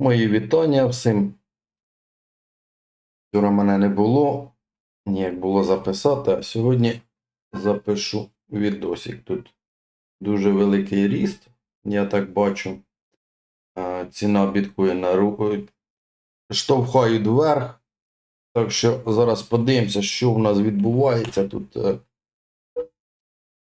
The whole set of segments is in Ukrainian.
Мої вітання всім. Вчора мене не було, ніяк було записати, а сьогодні запишу відосик. Тут дуже великий ріст, я так бачу. Ціна біткоїна рухає, штовхають вверх. Так що зараз подивимося, що в нас відбувається тут. е,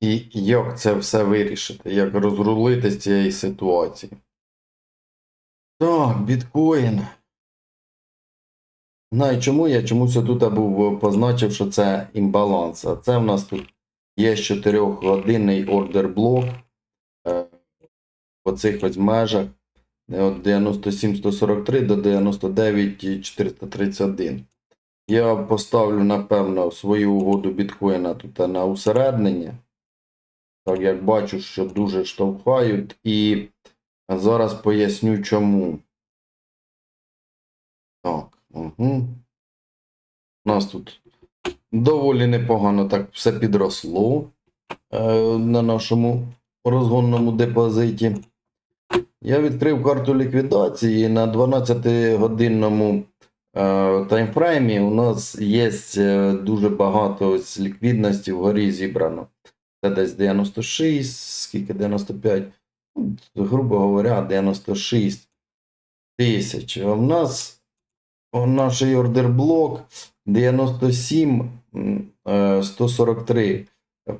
І як це все вирішити, як розрулити з цієї ситуації. Так, біткоін. Знаю чому я чомусь тут був позначив, що це імбаланс. А це в нас тут є 4-годинний ордер блок е, по цих ось межах е, от 97-143 до 99-431. Я поставлю, напевно, свою угоду біткоїна тут на усереднення. Так як бачу, що дуже штовхають, і зараз поясню чому. Так, угу. У нас тут доволі непогано так все підросло е, на нашому розгонному депозиті. Я відкрив карту ліквідації на 12-годинному е, таймфреймі у нас є е, дуже багато ось ліквідності вгорі зібрано. Це десь 96, скільки 95, ну, грубо говоря, 96 тисяч. А в нас о, наш ордерблок 97 м, е, 143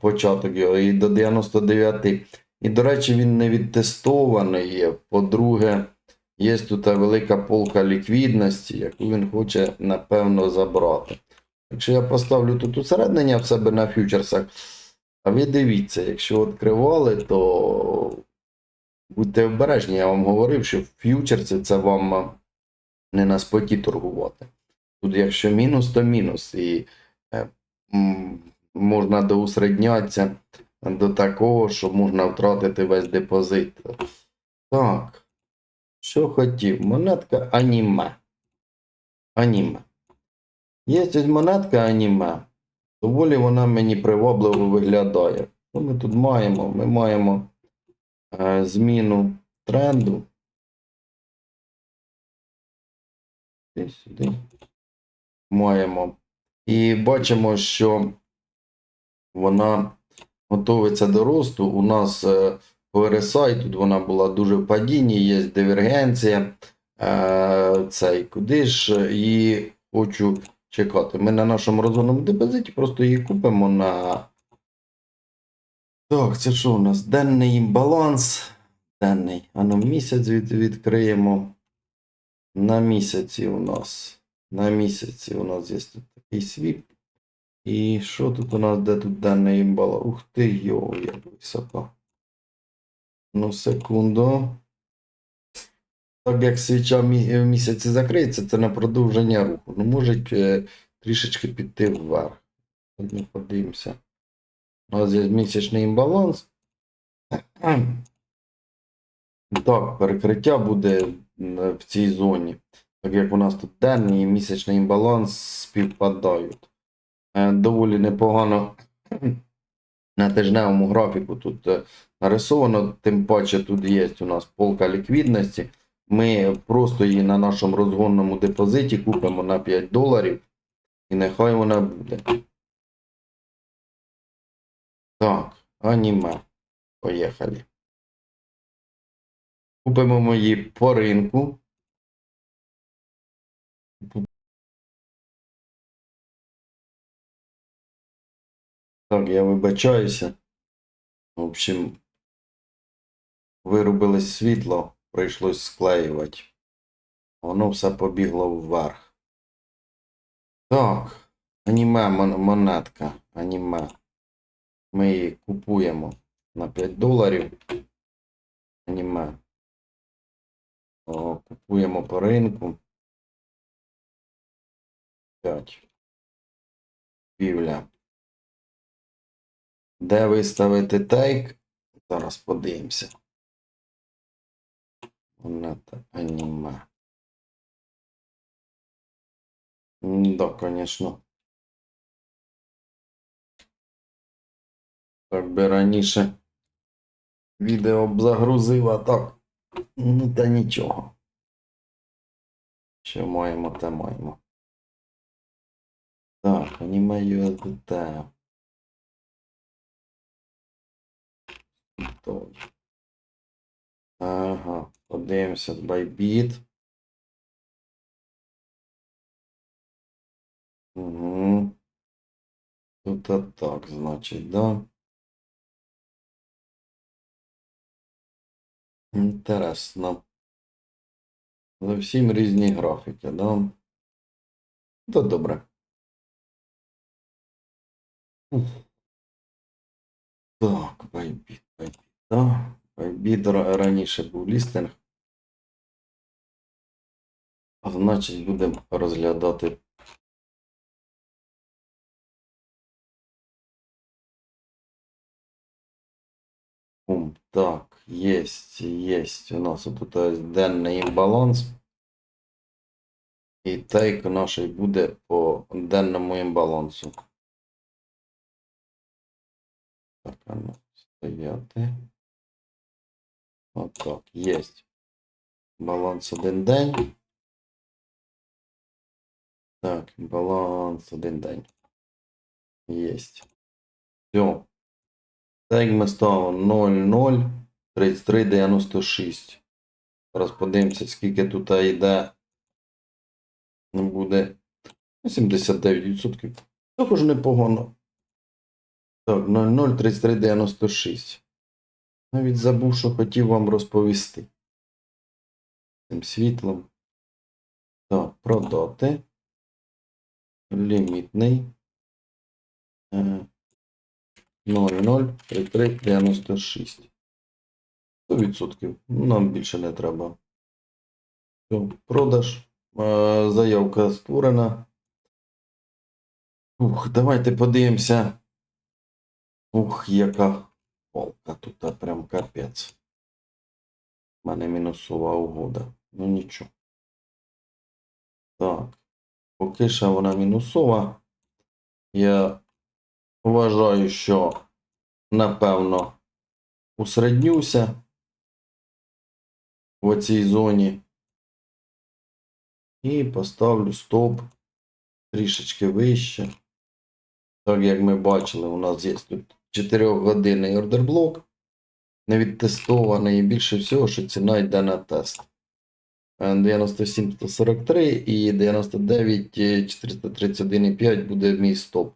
початок його і до 99. І, до речі, він не відтестований є. По-друге, є тут велика полка ліквідності, яку він хоче, напевно, забрати. Якщо я поставлю тут усереднення в себе на фьючерсах, а ви дивіться, якщо відкривали, то будьте обережні, я вам говорив, що фьючерси це вам не на споті торгувати. Тут, якщо мінус, то мінус. І е, можна доусреднятися до такого, що можна втратити весь депозит. Так. Що хотів? Монетка аніме. Аніме. Є ось монетка аніме. Доволі вона мені привабливо виглядає. Що ми тут маємо? Ми маємо зміну тренду. Сюди. Маємо. І бачимо, що вона готується до росту. У нас е, по RSI тут вона була дуже в падінні, є дивергенція. Е, цей, куди ж її хочу чекати. Ми на нашому розгонному депозиті просто її купимо на. Так, це що у нас? Денний імбаланс. Денний. А ну місяць від, відкриємо. На місяці у нас. На місяці у нас є тут такий свіп. І що тут у нас, де тут денний імбаланс? Ух ти, йо, як високо. Ну, секунду. Так як свіча в місяці закриється, це на продовження руху. Ну, може трішечки піти вверх. Подивимося. Нас є місячний імбаланс. Так, перекриття буде в цій зоні. Так як у нас тут денний і місячний імбаланс співпадають. Е, Доволі непогано на тижневому графіку тут е, нарисовано, тим паче тут є у нас полка ліквідності. Ми просто її на нашому розгонному депозиті купимо на 5 доларів, і нехай вона буде. Так, аніме. Поїхали. Купимо мої по ринку. Так, я вибачаюся. В общем, вирубили світло, прийшлось склеювати. Воно все побігло вверх. Так, аніме монетка. Аніме. Ми її купуємо на 5 доларів. Аніме. О, купуємо по ринку. 5. Півля. Де виставити тейк? Зараз подивимося. Монета аніме. Да, конечно. Так би раніше відео б загрузив, а так. Ну та нічого. Що маємо, те маємо. Так, аніме USDT. Той. Ага, подивимося Bybit. Угу. Тут так, значить, да. Інтересно. Зовсім різні графіки, да? То добре. Так, Bybit, Bybit, да. Ра- раніше був лістинг. А значить, будемо розглядати. Пум. Так, єсть, єсть. У нас тут денний імбаланс. І тейк наш буде по денному імбалансу. Так, ну, стояти. Отак, єсть. Баланс один день. Так, баланс один день. Єсть. Все. Так ми ставимо 0,0, 33, 96. Зараз подивимося, скільки тут йде. Буде 79%. Також непогано. Так, 00, 33, 96. Навіть забув, що хотів вам розповісти. Цим світлом. Так, продати. Лімітний. Е, 0,03396. 100%. Ну, Нам більше не треба. Все, продаж. Е, Заявка створена. Ух, давайте подивимося. Ух, яка полка тут прям капець. У мене мінусова угода. Ну нічого. Так. Поки що вона мінусова. Я вважаю, що напевно усереднюся в цій зоні. І поставлю стоп трішечки вище. Так як ми бачили, у нас є тут 4-годинний ордерблок, не відтестований, і більше всього, що ціна йде на тест. Е, 97 143 і 99 431,5 буде мій стоп.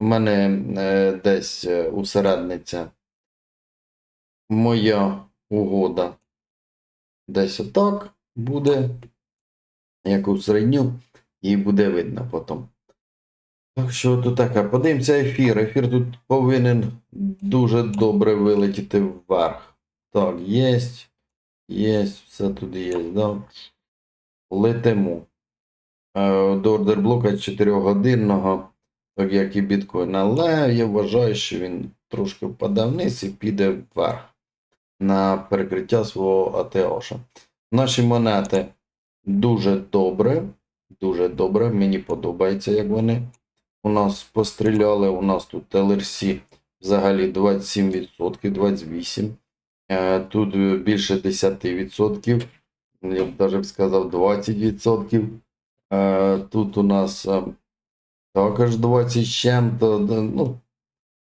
У мене е, десь е, усередниця моя угода десь отак буде, як у середню, і буде видно потім. Так що тут таке, подивимося ефір. Ефір тут повинен дуже добре вилетіти вверх. Так, єсть, єсть, все тут є, да? Летимо. Е, До ордерблока 4 годинного так як і біткоін. Але я вважаю, що він трошки впаде вниз і піде вверх на перекриття свого АТОша. Наші монети дуже добре. Дуже добре. Мені подобається, як вони у нас постріляли. У нас тут LRC взагалі 27%, 28%. Е, Тут більше 10%. Я б навіть сказав 20%. Е, Тут у нас е, також 20 з чим-то, ну,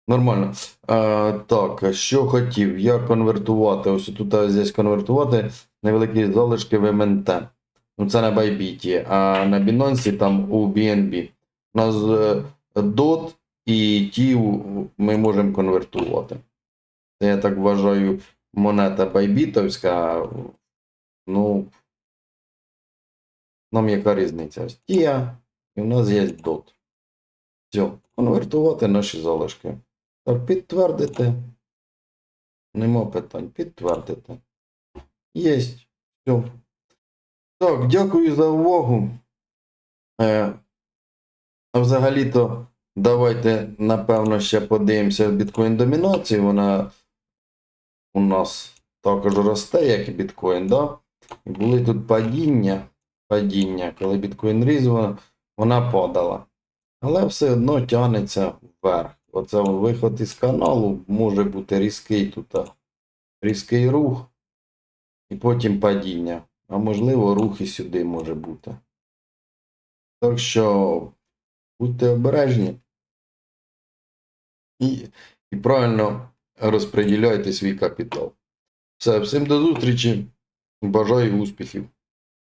нормально. А, так, що хотів? Я конвертувати. Ось тут здесь конвертувати невеликі залишки в МНТ. Ну, це на Bybit, а на Binance там у BNB. У нас е, DOT і ті ми можемо конвертувати. Це, я так вважаю, монета байбітовська. Ну, нам яка різниця? Тія, і в нас є DOT. Все, конвертувати наші залишки. Підтвердити. Нема питань. Підтвердити. Єсть. Все. Так, дякую за увагу. Е, взагалі-то давайте, напевно, ще подивимося біткоін домінацію. Вона у нас також росте, як і біткоін, да? Були тут падіння. Падіння, коли біткоін різала, вона падала. Але все одно тягнеться вверх. Оце виход із каналу може бути різкий тут. Різкий рух. І потім падіння. а можливо, рух і сюди може бути. Так що будьте обережні і, і правильно розподіляйте свій капітал. Все, всім до зустрічі. Бажаю успіхів.